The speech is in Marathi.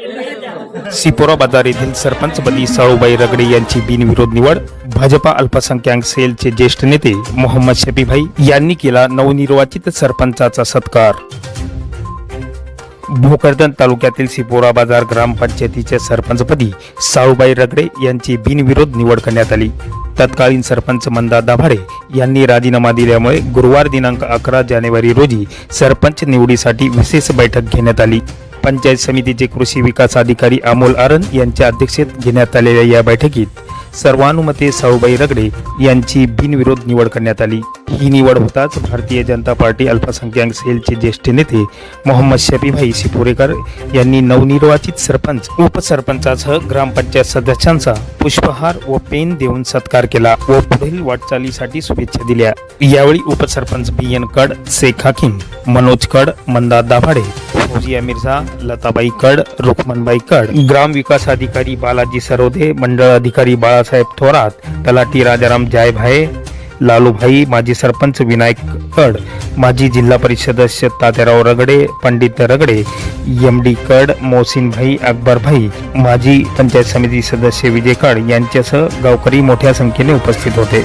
सिपोरा बाजार येथील सरपंचपदी साळूबाई रगडे यांची बिनविरोध निवड. भाजपा अल्पसंख्याक सेलचे ज्येष्ठ नेते मोहम्मद शफीभाई यांनी केला नवनिर्वाचित सरपंचाचा सत्कार. भोकरदन तालुक्यातील सिपोरा बाजार ग्रामपंचायतीच्या सरपंचपदी साळूबाई रगडे यांची बिनविरोध निवड करण्यात आली. तत्कालीन सरपंच मंदा दाभाडे यांनी राजीनामा दिल्यामुळे गुरुवार दिनांक अकरा जानेवारी रोजी सरपंच निवडीसाठी विशेष बैठक घेण्यात आली. पंचायत समितीचे कृषी विकास अधिकारी अमोल आरन यांच्या अध्यक्षतेत घेण्यात आलेल्या या बैठकीत सर्वानुमते साऊबाई रगडे यांची बिनविरोध निवड करण्यात आली. ही निवड होताच भारतीय जनता पार्टी अल्पसंख्याक सेलचे ज्येष्ठ नेते मोहम्मद शफीभाई सिपोरेकर यांनी नवनिर्वाचित सरपंच उपसरपंचासह ग्रामपंचायत सदस्यांचा पुष्पहार व पेन देऊन सत्कार केला व पुढील वाटचालीसाठी शुभेच्छा दिल्या. यावेळी उपसरपंच बी एन कड शेख हाकिम मनोज कड मंदा दाभाडे फौजिया मिर्झा लताबाई कड रुक्मनबाई कड ग्राम विकास अधिकारी बालाजी सरोदे मंडळ अधिकारी बाळासाहेब थोरात तलाठी राजाराम जायभाये लालूभाई माजी सरपंच विनायक कड माजी जिल्हा परिषद सदस्य तात्याराव रगडे पंडित रगडे एम डी कड मोहसिनभाई अकबरभाई माजी पंचायत समिती सदस्य विजय कड यांच्यासह गावकरी मोठ्या संख्येने उपस्थित होते.